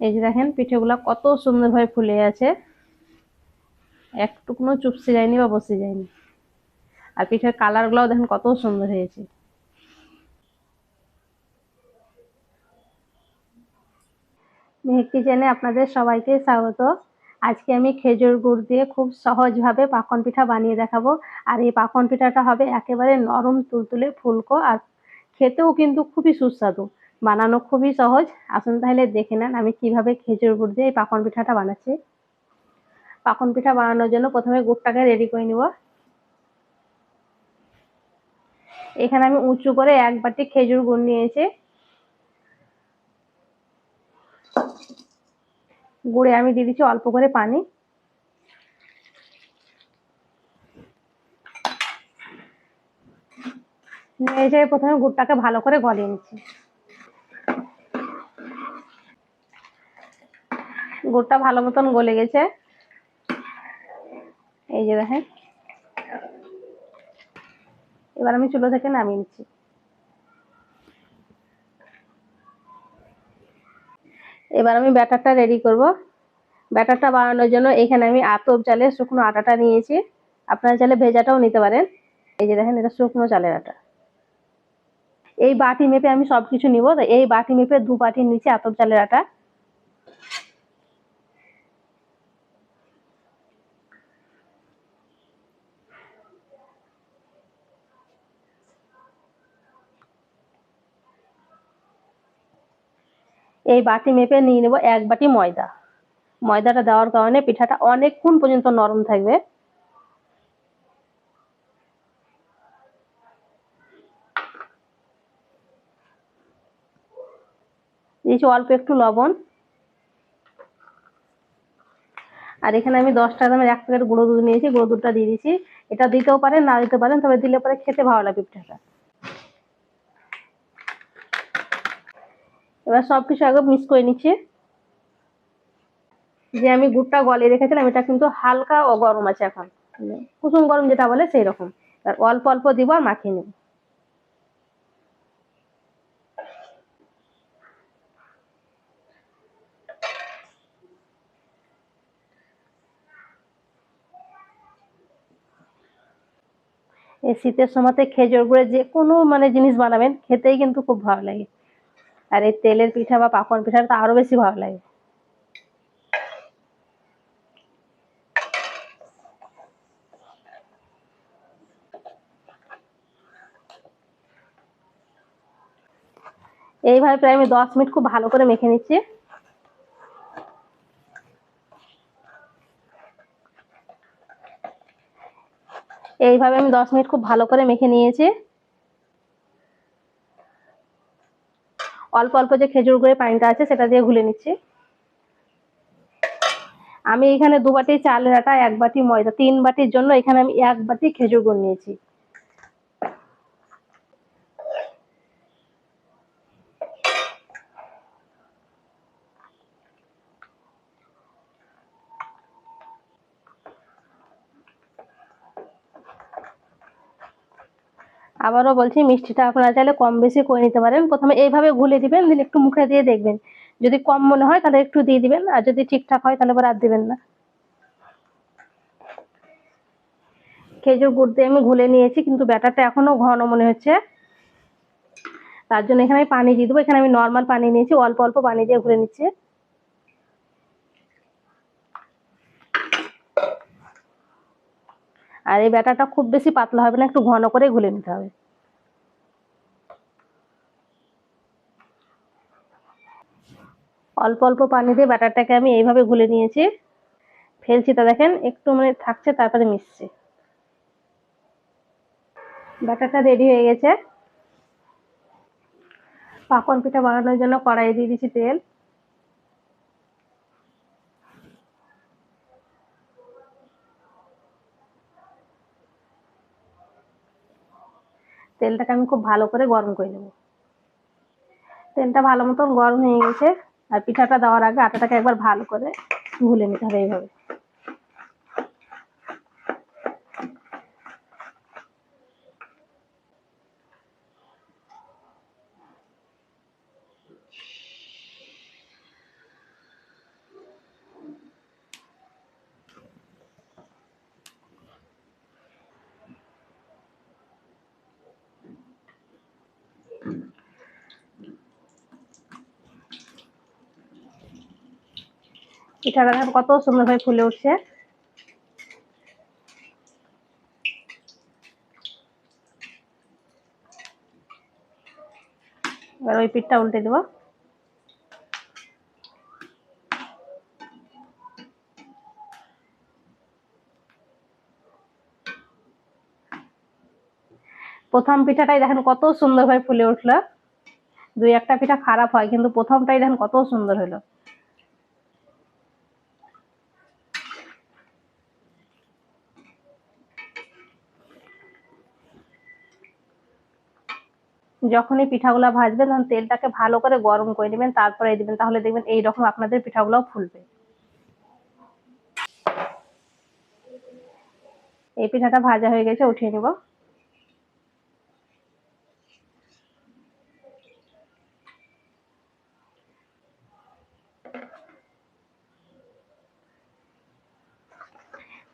এই যে দেখেন, পিঠেগুলো কত সুন্দরভাবে ফুলে আছে। একটুকুনো চুপসে যায়নি বা বসে যায়নি। আর পিঠের কালারগুলোও দেখেন কত সুন্দর হয়েছে। মেহেক কিচেনে আপনাদের সবাইকে স্বাগত। আজকে আমি খেজুর গুড় দিয়ে খুব সহজভাবে পাখন পিঠা বানিয়ে দেখাবো। আর এই পাখন পিঠাটা হবে একেবারে নরম তুলতুলে ফুলকো, আর খেতেও কিন্তু খুবই সুস্বাদু। বানানো খুবই সহজ। আসুন তাহলে দেখে নেন আমি কীভাবে খেজুর গুড় দিয়ে এই পাকন পিঠাটা বানাচ্ছি। পাকন পিঠা বানানোর জন্য প্রথমে গুড়টাকে রেডি করে নিব। এখানে আমি উঁচু করে এক বাটি খেজুর গুড় নিয়েছি। গুড়ে আমি দিয়ে দিচ্ছি অল্প করে পানি। নিয়ে যেয়ে প্রথমে গুড়টাকে ভালো করে গলিয়ে নিচ্ছি। গুড়টা ভালো মতন গলে গেছে। এই যে দেখেন। এবার আমি চুলো থেকে নামিয়ে নিচ্ছি। এবার আমি ব্যাটারটা রেডি করব। ব্যাটারটা বানানোর জন্য এখানে আমি আতপ চালের শুকনো আটাটা নিয়েছি। আপনারা চাইলে ভেজাটাও নিতে পারেন। এই যে দেখেন, এটা শুকনো চালের আটা। এই বাটি মেপে আমি সব কিছু নিব এই বাটি মেপে দু বাটির নিচে আতপ চালের আটা। এই বাটি মেপে নিয়ে নেব এক বাটি ময়দা। ময়দাটা দেওয়ার কারণে পিঠাটা অনেকক্ষণ পর্যন্ত নরম থাকবে। দিয়েছি অল্প একটু লবণ। আর এখানে আমি দশ টাকা দামের এক প্যাকেট গুঁড়ো দুধ নিয়েছি, গুঁড়ো দুধটা দিয়ে দিয়েছি। এটা দিতেও পারেন, না দিতে পারেন, তবে দিলে পরে খেতে ভালো লাগবে পিঠাটা। এবার সব কিছু আগে মিক্স করে নিচ্ছি। যে আমি গুড়টা গলিয়ে রেখেছিলাম, এটা কিন্তু হালকা ও গরম আছে এখন। কুসুম গরম যেটা বলে সেই রকম অল্প অল্প দিব আর মাখিয়ে নেব। এই শীতের সময়তে খেজুর গুড়ে যে কোনো মানে জিনিস বানাবেন, খেতেই কিন্তু খুব ভালো লাগে। আর এই তেলের পিঠা বা পাকন পিঠাটা তো আরও বেশি ভালো লাগে। এইভাবে প্রায় আমি দশ মিনিট খুব ভালো করে মেখে নিচ্ছি। এইভাবে আমি দশ মিনিট খুব ভালো করে মেখে নিয়েছি। অল্প অল্প যে খেজুর গুঁড়ের পানিটা আছে, সেটা দিয়ে ঘুলে নিচ্ছি। আমি এখানে দু বাটি চালের আটা, এক বাটি ময়দা, তিন বাটির জন্য এখানে আমি এক বাটি খেজুর গুঁড় নিয়েছি। আবারও বলছি, মিষ্টিটা আপনারা চাইলে কম বেশি করে নিতে পারেন। প্রথমে এইভাবে ঘুলে দিবেন দিন একটু মুখে দিয়ে দেখবেন। যদি কম মনে হয় তাহলে একটু দিয়ে দিবেন, আর যদি ঠিকঠাক হয় তাহলে আর দিবেন না। খেজুর গুড় দিয়ে আমি ঘুলে নিয়েছি, কিন্তু ব্যাটারটা এখনও ঘন মনে হচ্ছে। তার জন্য এখানে আমি পানি দিয়ে দেবো। এখানে আমি নর্মাল পানি নিয়েছি, অল্প অল্প পানি দিয়ে ঘুরে নিচ্ছি। আর এই ব্যাটারটা খুব বেশি পাতলা হবে না, একটু ঘন করে ঘুলে নিতে হবে। অল্প অল্প পানি দিয়ে ব্যাটারটাকে আমি এইভাবে ঘুলে নিয়েছি। ফেলছি তা দেখেন, একটু মানে থাকছে, তারপরে মিশছে। ব্যাটারটা রেডি হয়ে গেছে। পাকন পিঠা বানানোর জন্য কড়াই দিয়ে দিচ্ছি তেল। তেলটাকে আমি খুব ভালো করে গরম করে নেব। তেলটা ভালো মতন গরম হয়ে গেছে, আর পিঠাটা দেওয়ার আগে আটাটাকে একবার ভালো করে ভুলে নিতে হবে এইভাবে। পিঠাটা দেখেন কত সুন্দরভাবে ফুলে উঠছে। এবার ওই পিঠটা উল্টে দেবো। প্রথম পিঠাটাই দেখেন কত সুন্দরভাবে ফুলে উঠল। দুই একটা পিঠা খারাপ হয়, কিন্তু প্রথমটাই দেখেন কত সুন্দর হলো। যখনই পিঠাগুলো ভাজবেন, তখন তেলটাকে ভালো করে গরম করে নেবেন, তারপরে দিবেন। তাহলে দেখবেন এইরকম আপনাদের পিঠাগুলোও ফুলবে। এই পিঠাটা ভাজা হয়ে গেছে, উঠিয়ে নিব।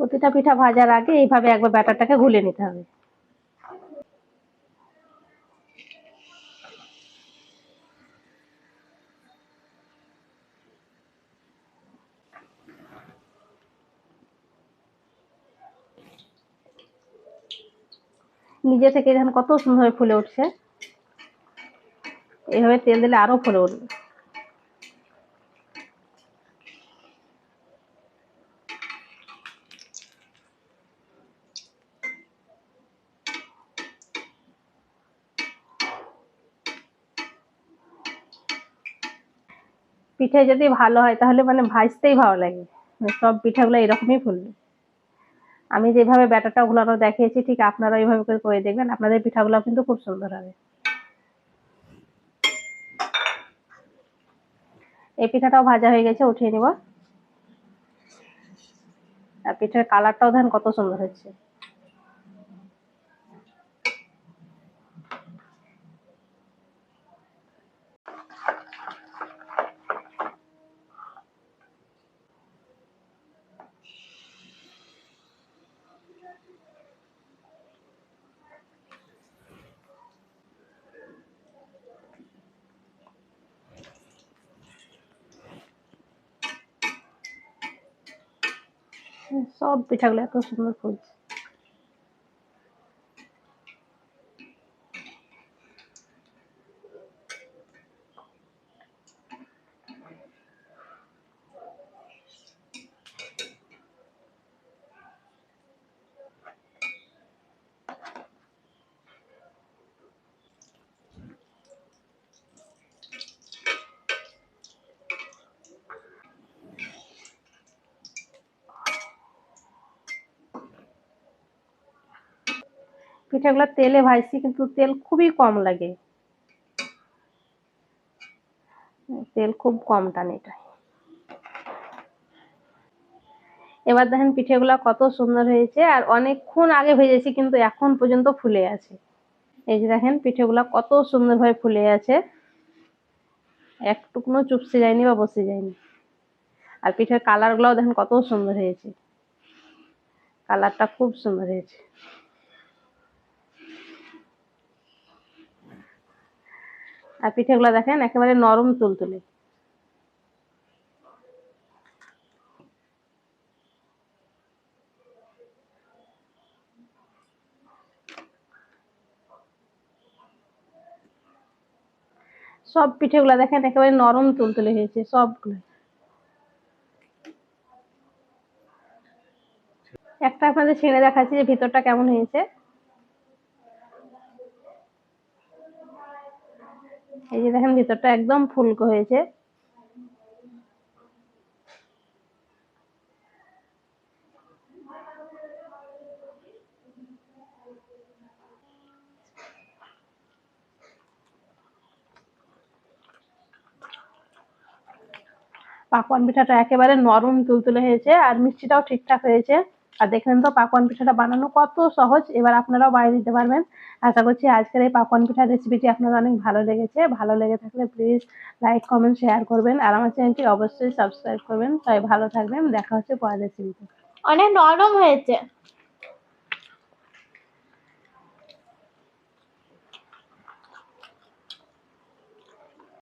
প্রতিটা পিঠা ভাজার আগে এইভাবে একবার ব্যাটারটাকে গুলে নিতে হবে। নিজে থেকে দেখেন কত সুন্দরভাবে ফুলে উঠছে। এইভাবে তেল দিলে আরও ফুলে উঠবে। পিঠে যদি ভালো হয়, তাহলে মানে ভাজতেই ভালো লাগে। মানে সব পিঠাগুলো এরকমই ফুলবে। আমি যেভাবে ব্যাটারটা ঘোলানো দেখিয়েছি, ঠিক আপনারা এইভাবে করে করে দেখবেন। আপনাদের পিঠাগুলো কিন্তু খুব সুন্দর হবে। এই পিঠাটাও ভাজা হয়ে গেছে, উঠিয়ে নিব। আর পিঠার কালারটাও দেখেন কত সুন্দর হচ্ছে। সব পিঠাগুলো এত সুন্দর ফুলছে। পিঠাগুলো তেলে ভাজছি, কিন্তু তেল খুবই কম লাগে। তেল খুব কম টানে এটা। এবার দেখেন পিঠেগুলো কত সুন্দর হয়েছে, আর অনেকক্ষণ আগে ভেজেছি, কিন্তু এখন পর্যন্ত ফুলে আছে। এই যে দেখেন, পিঠেগুলো কত সুন্দরভাবে ফুলে আছে। একটুকুনো চুপসে যায়নি বা বসে যায়নি। আর পিঠের কালারগুলোও দেখেন কত সুন্দর হয়েছে। কালারটা খুব সুন্দর হয়েছে। আর পিঠেগুলো দেখেন একেবারে নরম তুলতুলে। সব পিঠেগুলো দেখেন একেবারে নরম তুলতুলে হয়েছে, সবগুলো। একটা আপনাদের ছেড়ে দেখাচ্ছি যে ভিতরটা কেমন হয়েছে। এই যে দেখেন, ভিতরটা একদম ফুলকো হয়েছে। পাকোয়ান পিঠাটা একেবারে নরম তুলতুলে হয়েছে, আর মিষ্টিটাও ঠিকঠাক হয়েছে। আর দেখলেন তো, পাকোয়ান পিঠাটা বানানো কত সহজ। এবার আপনারাও বানিয়ে দিতে পারবেন। আশা করছি আজকের এই পাকোয়ান পিঠার রেসিপিটি আপনাদের অনেক ভালো লেগেছে। ভালো লেগে থাকলে প্লিজ লাইক কমেন্ট শেয়ার করবেন। আর আমার চ্যানেলটি অবশ্যই সাবস্ক্রাইব করবেন। তাই ভালো থাকবেন। দেখা হচ্ছে পরের রেসিপিতে অনেক নরম হয়েছে।